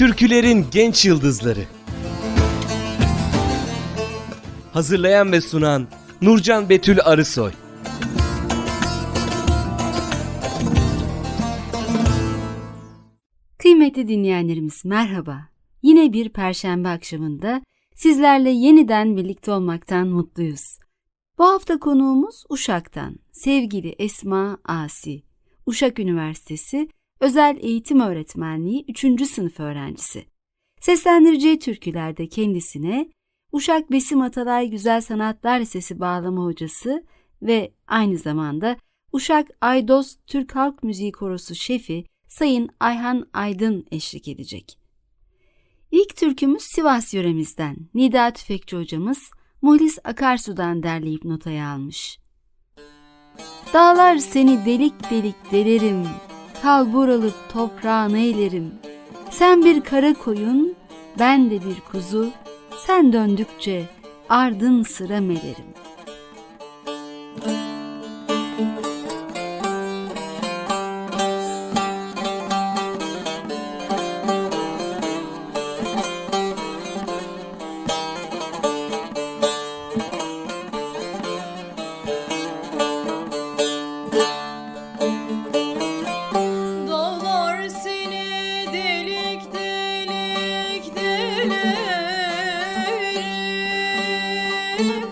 Türkülerin genç yıldızları. Hazırlayan ve sunan Nurcan Betül Arısoy. Kıymetli dinleyenlerimiz merhaba. Yine bir perşembe akşamında sizlerle yeniden birlikte olmaktan mutluyuz. Bu hafta konuğumuz Uşak'tan sevgili Esma Asi. Uşak Üniversitesi Özel Eğitim Öğretmenliği 3. sınıf öğrencisi. Seslendireceği türkülerde kendisine Uşak Besim Atalay Güzel Sanatlar Lisesi bağlama hocası ve aynı zamanda Uşak Aydos Türk Halk Müziği Korosu şefi Sayın Ayhan Aydın eşlik edecek. İlk türkümüz Sivas yöremizden Nida Tüfekçi hocamız Muhlis Akarsu'dan derleyip notaya almış. Dağlar seni delik delik delerim, kal buralı toprağını eylerim. Sen bir kara koyun, ben de bir kuzu, sen döndükçe ardın sıra melerim. live.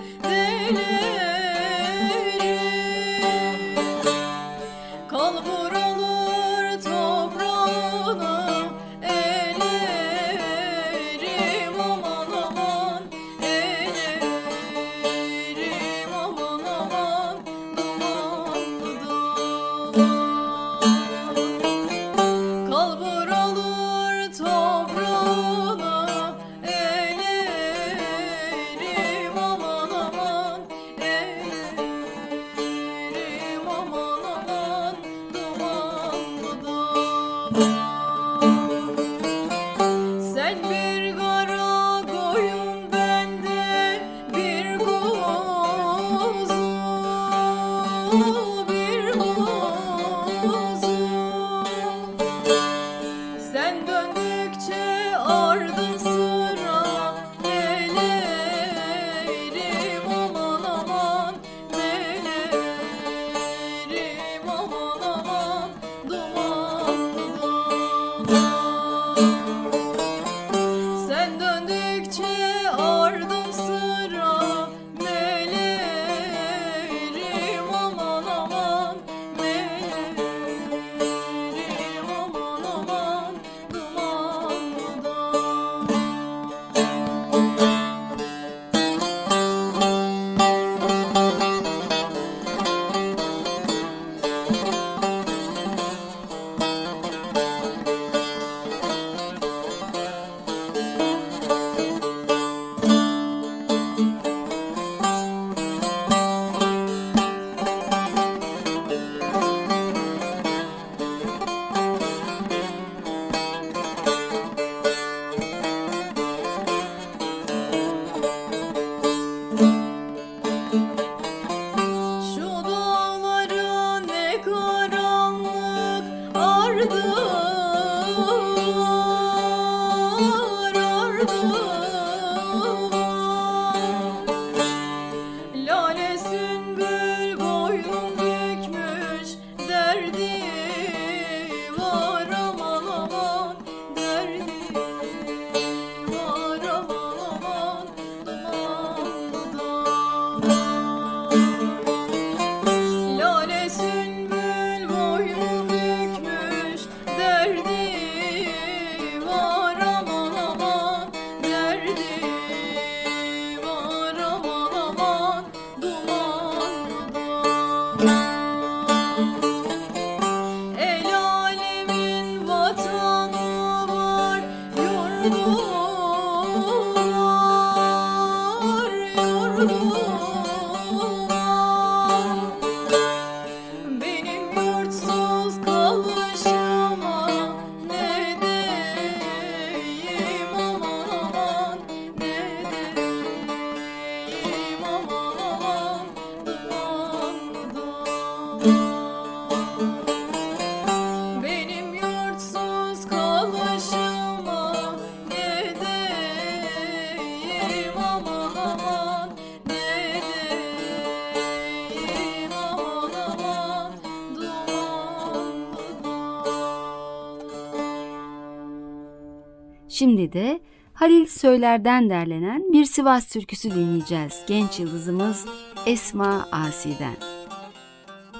Şimdi de Halil Söyler'den derlenen bir Sivas türküsü dinleyeceğiz. Genç yıldızımız Esma Asi'den.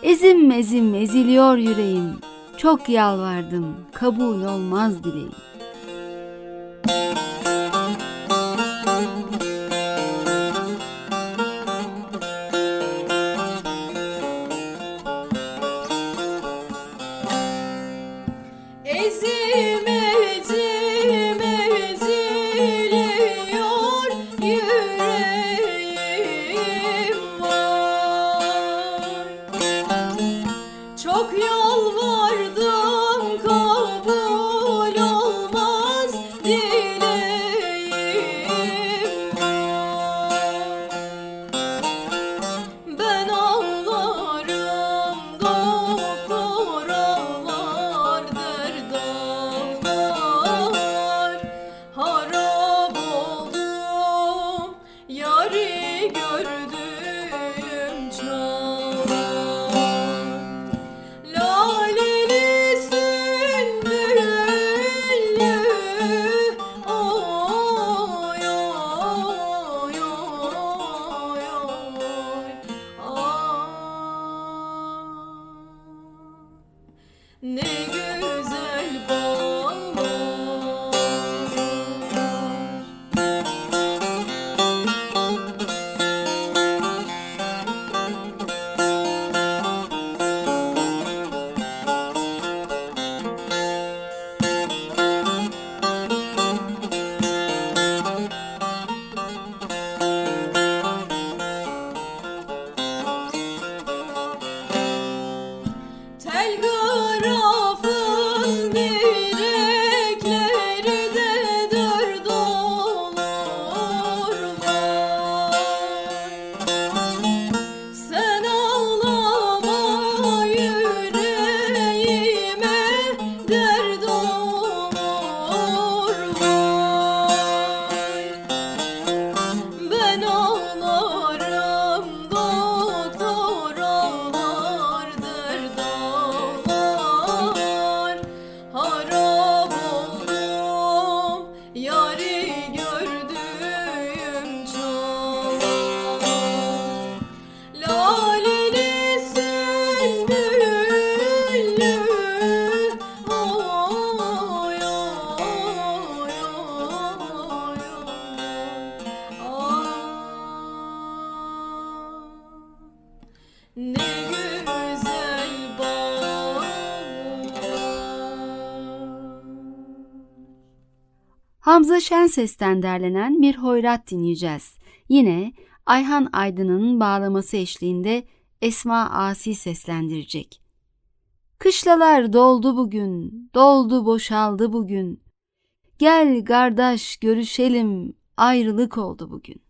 Ezim ezim eziliyor yüreğim. Çok yalvardım, kabul olmaz dileğim. Hamza Şenses'ten derlenen bir hoyrat dinleyeceğiz. Yine Ayhan Aydın'ın bağlaması eşliğinde Esma Asi seslendirecek. Kışlalar doldu bugün, doldu boşaldı bugün. Gel kardeş görüşelim, ayrılık oldu bugün.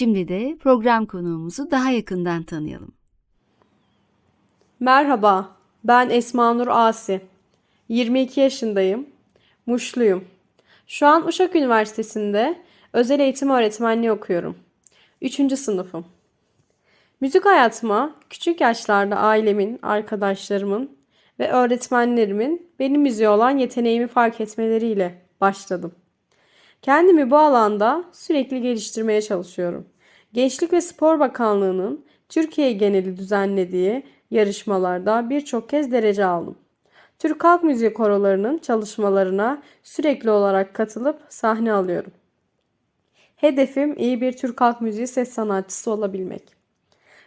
Şimdi de program konuğumuzu daha yakından tanıyalım. Merhaba, ben Esma Nur Asi. 22 yaşındayım. Muşluyum. Şu an Uşak Üniversitesi'nde özel eğitim öğretmenliği okuyorum. 3. sınıfım. Müzik hayatıma küçük yaşlarda ailemin, arkadaşlarımın ve öğretmenlerimin benim müziğe olan yeteneğimi fark etmeleriyle başladım. Kendimi bu alanda sürekli geliştirmeye çalışıyorum. Gençlik ve Spor Bakanlığı'nın Türkiye geneli düzenlediği yarışmalarda birçok kez derece aldım. Türk Halk Müziği korolarının çalışmalarına sürekli olarak katılıp sahne alıyorum. Hedefim iyi bir Türk Halk Müziği ses sanatçısı olabilmek.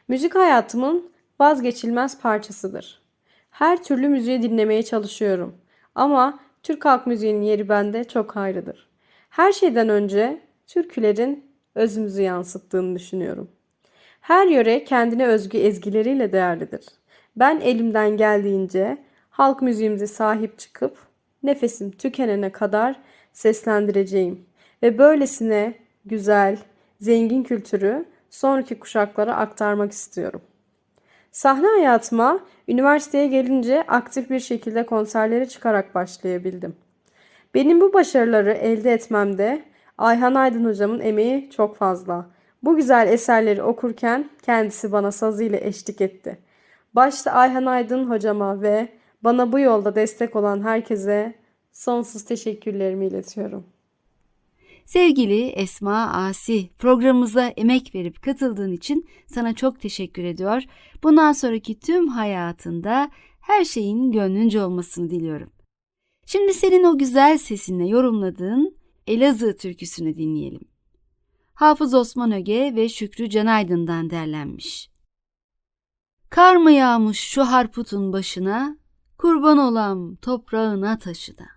Müzik hayatımın vazgeçilmez parçasıdır. Her türlü müziği dinlemeye çalışıyorum. Ama Türk halk müziğinin yeri bende çok ayrıdır. Her şeyden önce türkülerin özümüzü yansıttığını düşünüyorum. Her yöre kendine özgü ezgileriyle değerlidir. Ben elimden geldiğince halk müziğimize sahip çıkıp nefesim tükenene kadar seslendireceğim ve böylesine güzel, zengin kültürü sonraki kuşaklara aktarmak istiyorum. Sahne hayatıma üniversiteye gelince aktif bir şekilde konserlere çıkarak başlayabildim. Benim bu başarıları elde etmemde Ayhan Aydın hocamın emeği çok fazla. Bu güzel eserleri okurken kendisi bana sazıyla eşlik etti. Başta Ayhan Aydın hocama ve bana bu yolda destek olan herkese sonsuz teşekkürlerimi iletiyorum. Sevgili Esma Asi, programımıza emek verip katıldığın için sana çok teşekkür ediyor. Bundan sonraki tüm hayatında her şeyin gönlünce olmasını diliyorum. Şimdi senin o güzel sesinle yorumladığın Elazığ türküsünü dinleyelim. Hafız Osman Öge ve Şükrü Canaydın'dan derlenmiş. Kar mı yağmış şu harputun başına, kurban olam toprağına taşına.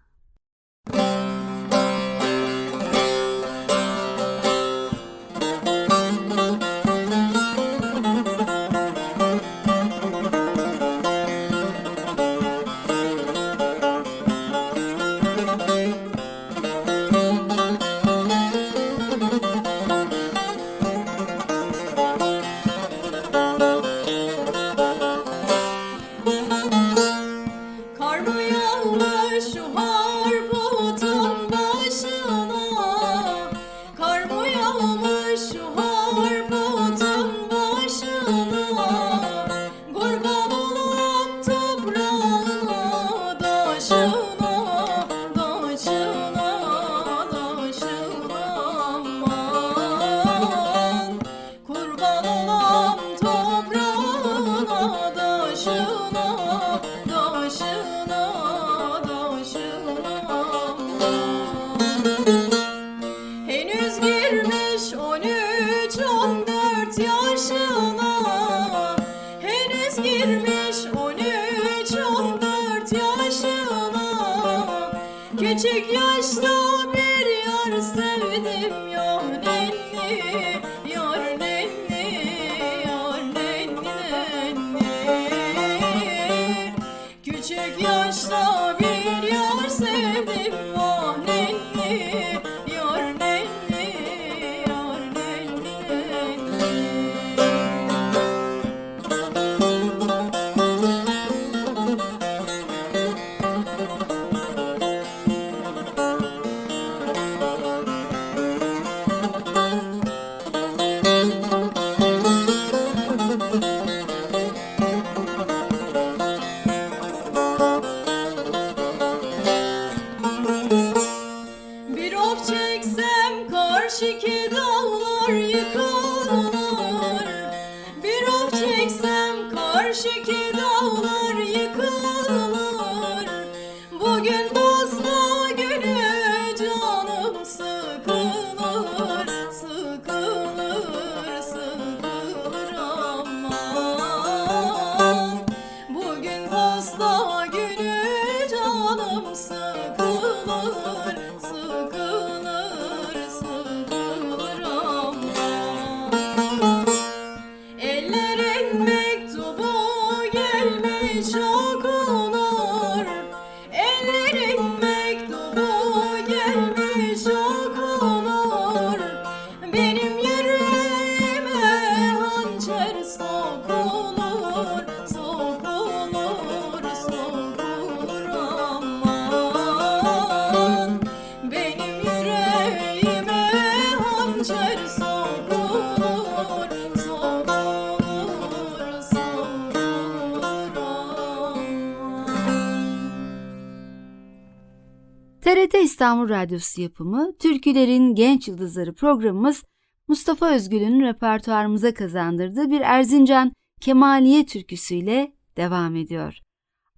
İstanbul Radyosu yapımı Türkülerin Genç Yıldızları programımız Mustafa Özgül'ün repertuarımıza kazandırdığı bir Erzincan Kemaliye türküsüyle devam ediyor.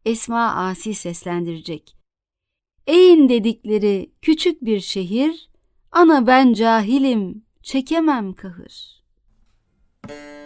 Esma Asi seslendirecek. Eğin dedikleri küçük bir şehir, ana ben cahilim, çekemem kahır. Eğin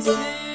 say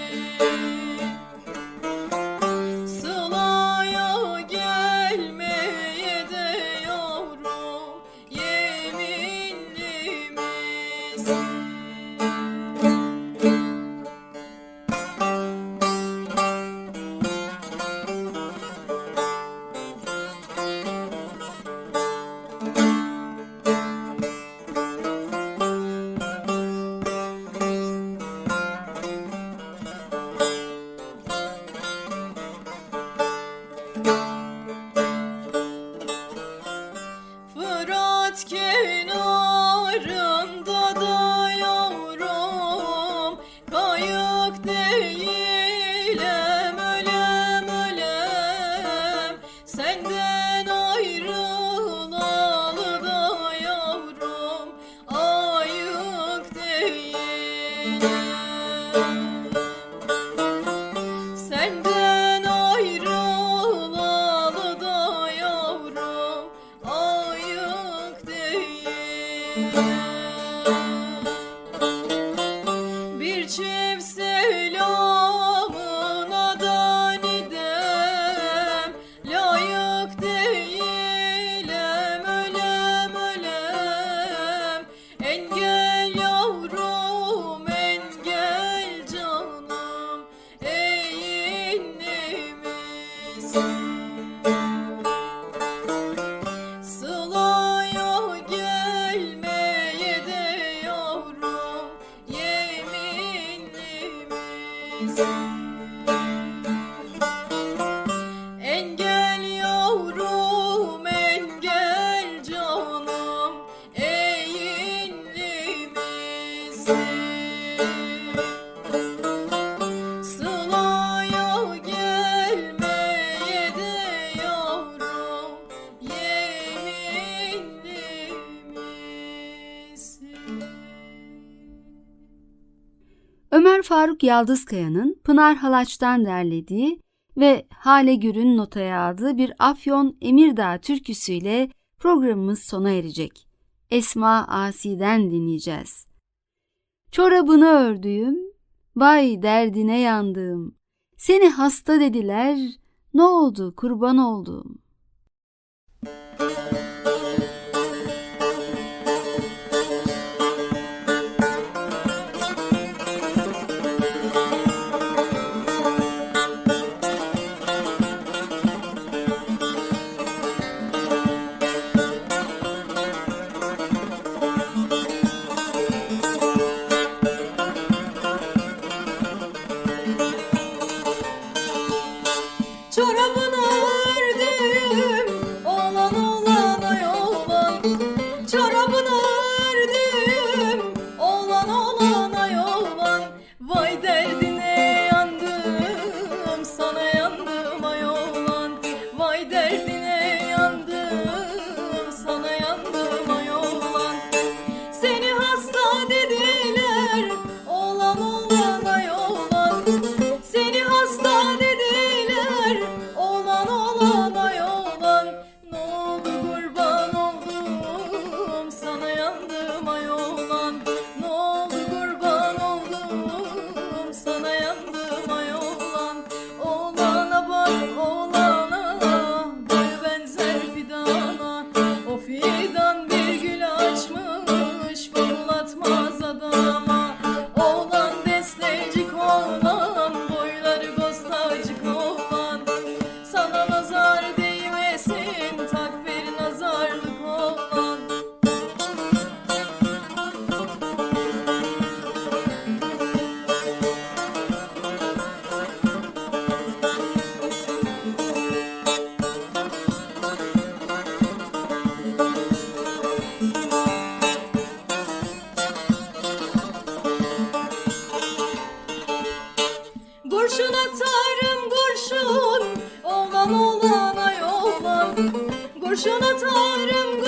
paz. Faruk Yaldızkaya'nın Pınar Halaç'tan derlediği ve Hale Gür'ün notaya aldığı bir Afyon Emirdağ türküsüyle programımız sona erecek. Esma Asi'den dinleyeceğiz. Çorabını ördüğüm, vay derdine yandığım, seni hasta dediler, ne oldu kurban olduğum. Kurşun atarım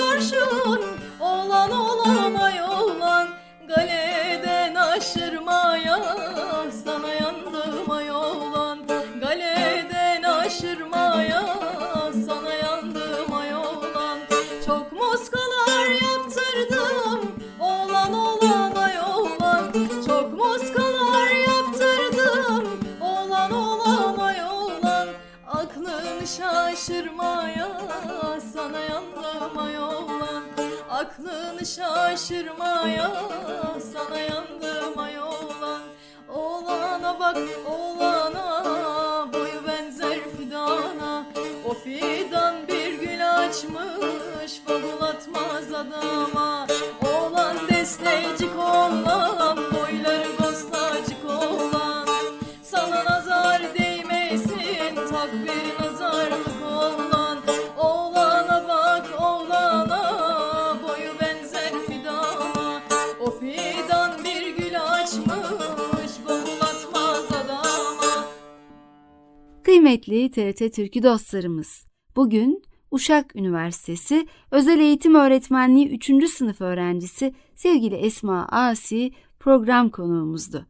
Kıymetli TRT Türkü dostlarımız, bugün Uşak Üniversitesi Özel Eğitim Öğretmenliği 3. sınıf öğrencisi sevgili Esma Asi program konuğumuzdu.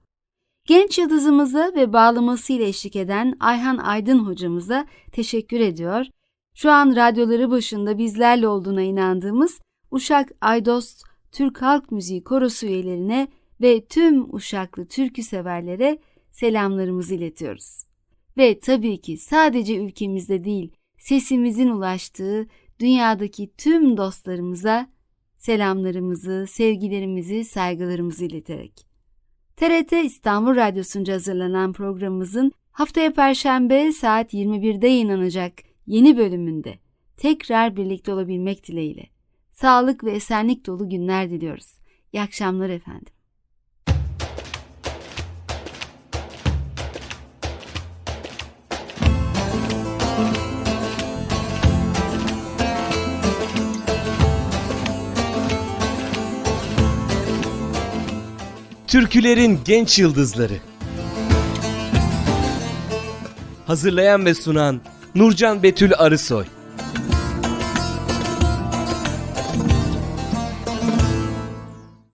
Genç yıldızımıza ve bağlamasıyla eşlik eden Ayhan Aydın hocamıza teşekkür ediyor. Şu an radyoları başında bizlerle olduğuna inandığımız Uşak Aydost Türk Halk Müziği Korosu üyelerine ve tüm Uşaklı türkü severlere selamlarımızı iletiyoruz. Ve tabii ki sadece ülkemizde değil, sesimizin ulaştığı dünyadaki tüm dostlarımıza selamlarımızı, sevgilerimizi, saygılarımızı ileterek. TRT İstanbul Radyosu'nca hazırlanan programımızın haftaya Perşembe saat 21'de yayınlanacak yeni bölümünde tekrar birlikte olabilmek dileğiyle. Sağlık ve esenlik dolu günler diliyoruz. İyi akşamlar efendim. Türkülerin genç yıldızları. Hazırlayan ve sunan Nurcan Betül Arısoy.